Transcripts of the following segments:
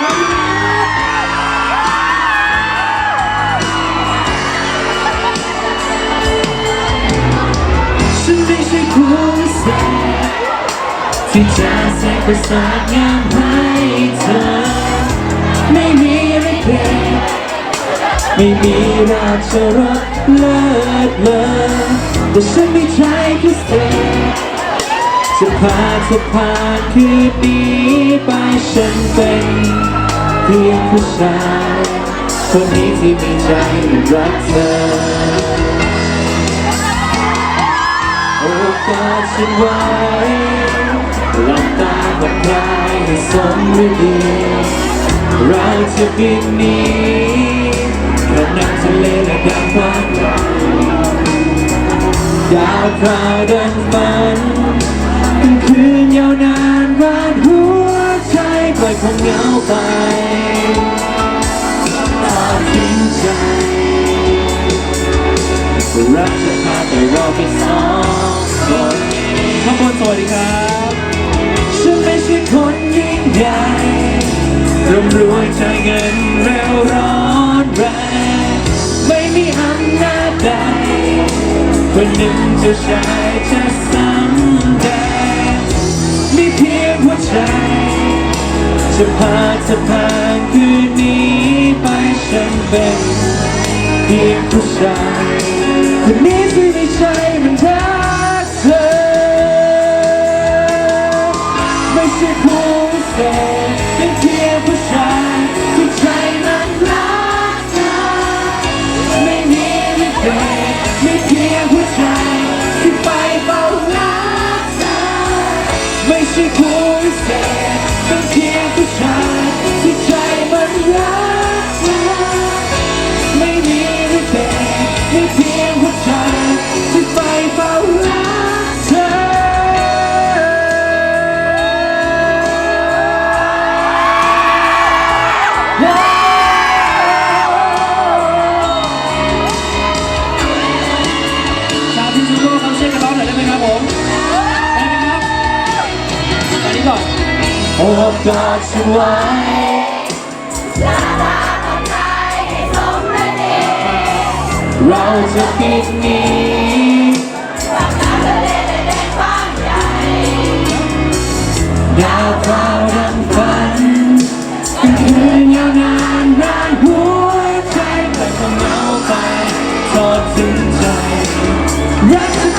ฉันไม่ใช่ผู้วิเศษที่จะเสกประสานงานให้เธอ ไม่มีอะไรเด็ดไม่มีราชรสเลิศเลอแต่ฉันไม่ใช่พิเศษ จะพาเธอผ่านคืนนี้ไปฉันเป็นเพียงผู้ชายคนนี้ที่มีใจรักเธอโอกาสฉันไว้หลับตากับใครให้สมฤดีเราจะบินหนีกระน้ำทะเลและดังฟ้าไกดาวพราวดังฝันเป็น คืนยาวนานบ้านหัวใจปล่อยความเหงาไปตัดสินใจรักจะพาไปรอไปสองคนข้างบนสวัสดีครับฉันไม่ใช่คนยิ่งใหญ่ร่ำรวยใจเงินเร็วร้อนแรงไม่มีอำนาจใดคนหนึ่งจ้าชายจะ ใจ จะพาเธอผ่านคืนนี้ไปฉันเป็นเพียงผู้ชายคนนี้ที่ไม่ใช่มันรักเธอ ไม่ใช่ผู้วิเศษเป็นเพียงผู้ชายที่ใจมันรักเธอ ไม่มีไม่เป็นไม่เพียงหัวใจที่ไปเฝ้ารักเธอ ไม่ใช่ผู้ พียงหัวใจที่ไปเฝ้ารักเธอ ชาวพิษณุโลกครับช่วยกันร้องหน่อยได้ไหมครับผมได้ไหมครับอันนี้ก่อน โอ้กอดฉันไว้ เราจะปิดนี้ดาวพราวดังฝันเป็นคืนยาวนานร้านหัวใจแต่ก็เงาไปทอดถึงใจรัก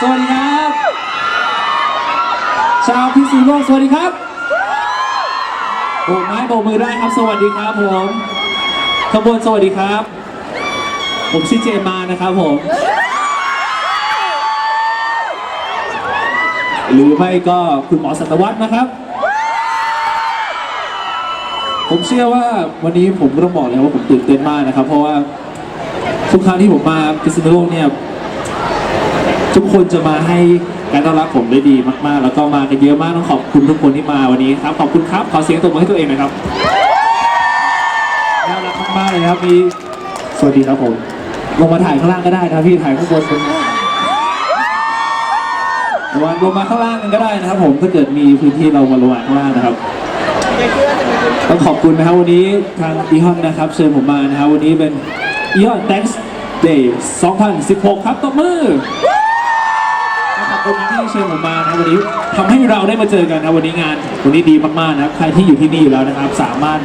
สวัสดีครับ ชาวพิษณุโลกสวัสดีครับโบกไม้โบกมือได้ครับ สวัสดีครับผมขบวนสวัสดีครับ ผมชื่อเจมานะครับผม หรือไม่ก็คุณหมอสัตวรรษนะครับ ผมเชื่อว่าวันนี้ผมต้องบอกเลยว่าผมตื่นเต้นมากนะครับ เพราะว่าทุกครั้งที่ผมมาพิษณุโลกเนี่ย ทุกคนจะมาให้การต้อนรับผมได้ดีมากๆ แล้วก็มากันเยอะมากต้องขอบคุณทุกคนที่มาวันนี้ครับขอบคุณครับขอเสียงตบมือให้ตัวเองหน่อยครับน่ารักมากๆเลยนะครับมีสวัสดีครับผมลงมาถ่ายข้างล่างก็ได้นะพี่ถ่ายข้างบนเป็นลงมาลงมาข้างล่างกันก็ได้นะครับผมถ้าเกิดมีพื้นที่เรามาลงมาข้างล่างนะครับต้องขอบคุณนะครับวันนี้ทางอีฮอนนะครับเชิญผมมานะครับวันนี้เป็นอีฮอน Thanks Day 2016 ครับตบมือ คุณนะที่เชิญผมมานะวันนี้ทำให้เราได้มาเจอกันนะวันนี้งานวันนี้ดีมากๆนะใครที่อยู่ที่นี่อยู่แล้วนะครับ สามารถ